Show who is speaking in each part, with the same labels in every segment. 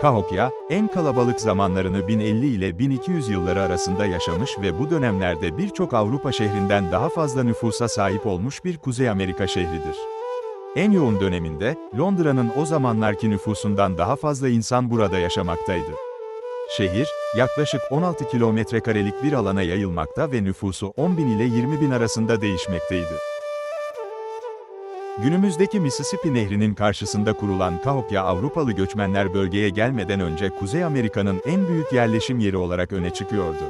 Speaker 1: Kahokya, en kalabalık zamanlarını 1050 ile 1200 yılları arasında yaşamış ve bu dönemlerde birçok Avrupa şehrinden daha fazla nüfusa sahip olmuş bir Kuzey Amerika şehridir. En yoğun döneminde, Londra'nın o zamanlarki nüfusundan daha fazla insan burada yaşamaktaydı. Şehir, yaklaşık 16 kilometre karelik bir alana yayılmakta ve nüfusu 10 bin ile 20 bin arasında değişmekteydi. Günümüzdeki Mississippi Nehri'nin karşısında kurulan Cahokia Avrupalı göçmenler bölgeye gelmeden önce Kuzey Amerika'nın en büyük yerleşim yeri olarak öne çıkıyordu.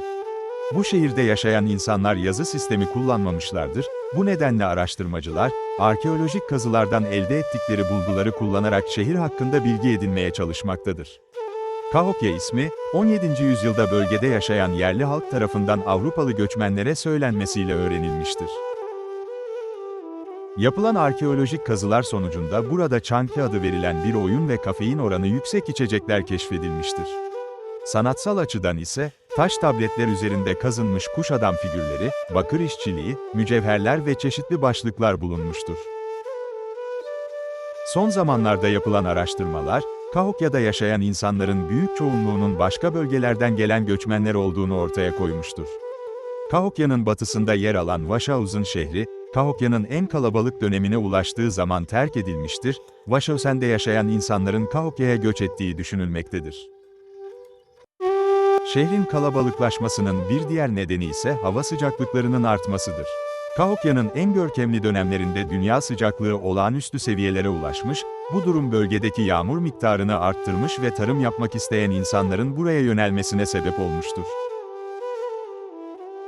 Speaker 1: Bu şehirde yaşayan insanlar yazı sistemi kullanmamışlardır, bu nedenle araştırmacılar, arkeolojik kazılardan elde ettikleri bulguları kullanarak şehir hakkında bilgi edinmeye çalışmaktadır. Cahokia ismi, 17. yüzyılda bölgede yaşayan yerli halk tarafından Avrupalı göçmenlere söylenmesiyle öğrenilmiştir. Yapılan arkeolojik kazılar sonucunda burada çanki adı verilen bir oyun ve kafein oranı yüksek içecekler keşfedilmiştir. Sanatsal açıdan ise, taş tabletler üzerinde kazınmış kuş adam figürleri, bakır işçiliği, mücevherler ve çeşitli başlıklar bulunmuştur. Son zamanlarda yapılan araştırmalar, Cahokia'da yaşayan insanların büyük çoğunluğunun başka bölgelerden gelen göçmenler olduğunu ortaya koymuştur. Cahokia'nın batısında yer alan Washausen şehri, Cahokia'nın en kalabalık dönemine ulaştığı zaman terk edilmiştir, Washausen'de yaşayan insanların Cahokia'ya göç ettiği düşünülmektedir. Şehrin kalabalıklaşmasının bir diğer nedeni ise hava sıcaklıklarının artmasıdır. Cahokia'nın en görkemli dönemlerinde dünya sıcaklığı olağanüstü seviyelere ulaşmış, bu durum bölgedeki yağmur miktarını arttırmış ve tarım yapmak isteyen insanların buraya yönelmesine sebep olmuştur.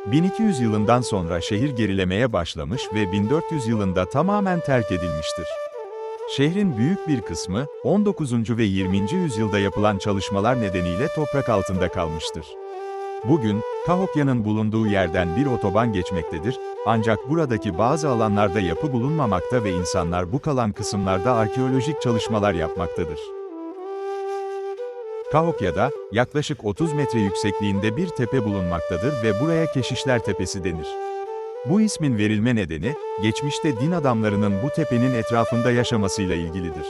Speaker 1: 1200 yılından sonra şehir gerilemeye başlamış ve 1400 yılında tamamen terk edilmiştir. Şehrin büyük bir kısmı, 19. ve 20. yüzyılda yapılan çalışmalar nedeniyle toprak altında kalmıştır. Bugün, Cahokia'nın bulunduğu yerden bir otoban geçmektedir, ancak buradaki bazı alanlarda yapı bulunmamakta ve insanlar bu kalan kısımlarda arkeolojik çalışmalar yapmaktadır. Cahokia'da, yaklaşık 30 metre yüksekliğinde bir tepe bulunmaktadır ve buraya Keşişler Tepesi denir. Bu ismin verilme nedeni, geçmişte din adamlarının bu tepenin etrafında yaşamasıyla ilgilidir.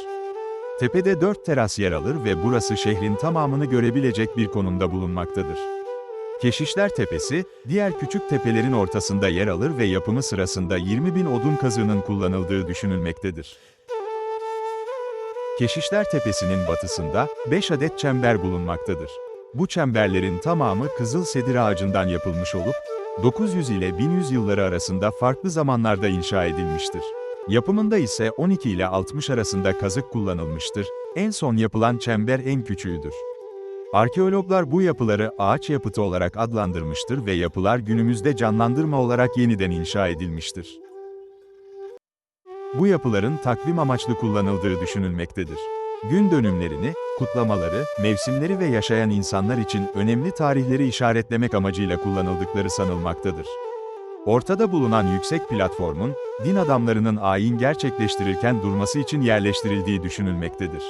Speaker 1: Tepede dört teras yer alır ve burası şehrin tamamını görebilecek bir konumda bulunmaktadır. Keşişler Tepesi, diğer küçük tepelerin ortasında yer alır ve yapımı sırasında 20 bin odun kazığının kullanıldığı düşünülmektedir. Keşişler Tepesi'nin batısında 5 adet çember bulunmaktadır. Bu çemberlerin tamamı kızıl sedir ağacından yapılmış olup, 900 ile 1100 yılları arasında farklı zamanlarda inşa edilmiştir. Yapımında ise 12 ile 60 arasında kazık kullanılmıştır. En son yapılan çember en küçüğüdür. Arkeologlar bu yapıları ağaç yapıtı olarak adlandırmıştır ve yapılar günümüzde canlandırma olarak yeniden inşa edilmiştir. Bu yapıların takvim amaçlı kullanıldığı düşünülmektedir. Gün dönümlerini, kutlamaları, mevsimleri ve yaşayan insanlar için önemli tarihleri işaretlemek amacıyla kullanıldıkları sanılmaktadır. Ortada bulunan yüksek platformun, din adamlarının ayin gerçekleştirirken durması için yerleştirildiği düşünülmektedir.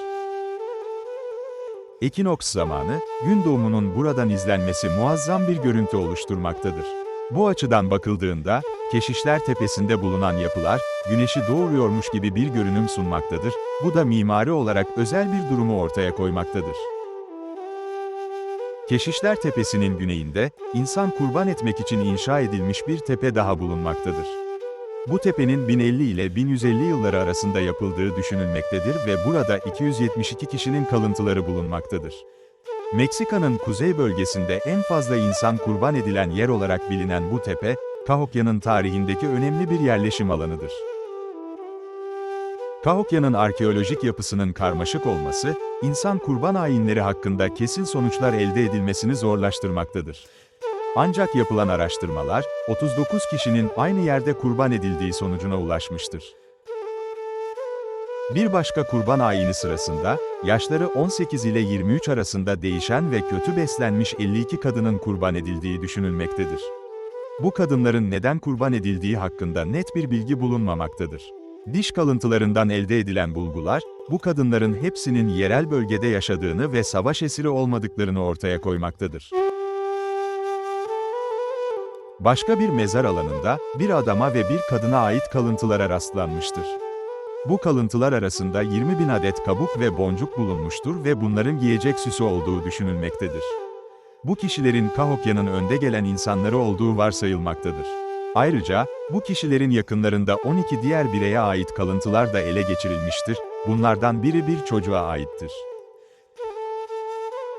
Speaker 1: Ekinoks zamanı, gün doğumunun buradan izlenmesi muazzam bir görüntü oluşturmaktadır. Bu açıdan bakıldığında, Keşişler Tepesi'nde bulunan yapılar, güneşi doğuruyormuş gibi bir görünüm sunmaktadır, bu da mimari olarak özel bir durumu ortaya koymaktadır. Keşişler Tepesi'nin güneyinde, insan kurban etmek için inşa edilmiş bir tepe daha bulunmaktadır. Bu tepenin 1050 ile 1150 yılları arasında yapıldığı düşünülmektedir ve burada 272 kişinin kalıntıları bulunmaktadır. Meksika'nın kuzey bölgesinde en fazla insan kurban edilen yer olarak bilinen bu tepe, Cahokia'nın tarihindeki önemli bir yerleşim alanıdır. Cahokia'nın arkeolojik yapısının karmaşık olması, insan kurban ayinleri hakkında kesin sonuçlar elde edilmesini zorlaştırmaktadır. Ancak yapılan araştırmalar, 39 kişinin aynı yerde kurban edildiği sonucuna ulaşmıştır. Bir başka kurban ayini sırasında, yaşları 18 ile 23 arasında değişen ve kötü beslenmiş 52 kadının kurban edildiği düşünülmektedir. Bu kadınların neden kurban edildiği hakkında net bir bilgi bulunmamaktadır. Diş kalıntılarından elde edilen bulgular, bu kadınların hepsinin yerel bölgede yaşadığını ve savaş esiri olmadıklarını ortaya koymaktadır. Başka bir mezar alanında, bir adama ve bir kadına ait kalıntılara rastlanmıştır. Bu kalıntılar arasında 20 bin adet kabuk ve boncuk bulunmuştur ve bunların giyecek süsü olduğu düşünülmektedir. Bu kişilerin Kahokya'nın önde gelen insanları olduğu varsayılmaktadır. Ayrıca, bu kişilerin yakınlarında 12 diğer bireye ait kalıntılar da ele geçirilmiştir, bunlardan biri bir çocuğa aittir.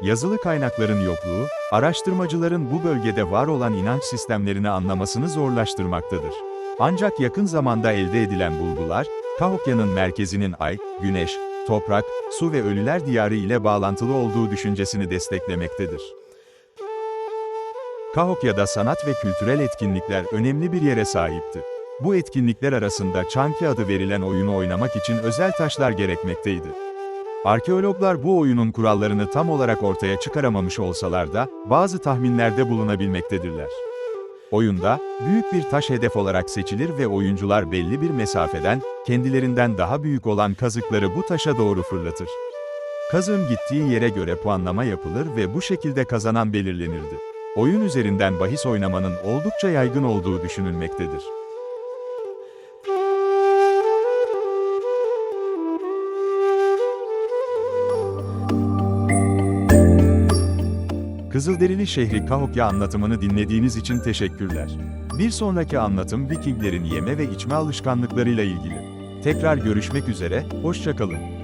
Speaker 1: Yazılı kaynakların yokluğu, araştırmacıların bu bölgede var olan inanç sistemlerini anlamasını zorlaştırmaktadır. Ancak yakın zamanda elde edilen bulgular, Kahokya'nın merkezinin ay, güneş, toprak, su ve ölüler diyarı ile bağlantılı olduğu düşüncesini desteklemektedir. Kahokya'da sanat ve kültürel etkinlikler önemli bir yere sahipti. Bu etkinlikler arasında Çanki adı verilen oyunu oynamak için özel taşlar gerekmekteydi. Arkeologlar bu oyunun kurallarını tam olarak ortaya çıkaramamış olsalar da, bazı tahminlerde bulunabilmektedirler. Oyunda, büyük bir taş hedef olarak seçilir ve oyuncular belli bir mesafeden, kendilerinden daha büyük olan kazıkları bu taşa doğru fırlatır. Kazığın gittiği yere göre puanlama yapılır ve bu şekilde kazanan belirlenirdi. Oyun üzerinden bahis oynamanın oldukça yaygın olduğu düşünülmektedir. Kızılderili şehri Kahokya anlatımını dinlediğiniz için teşekkürler. Bir sonraki anlatım Vikinglerin yeme ve içme alışkanlıklarıyla ilgili. Tekrar görüşmek üzere, hoşçakalın.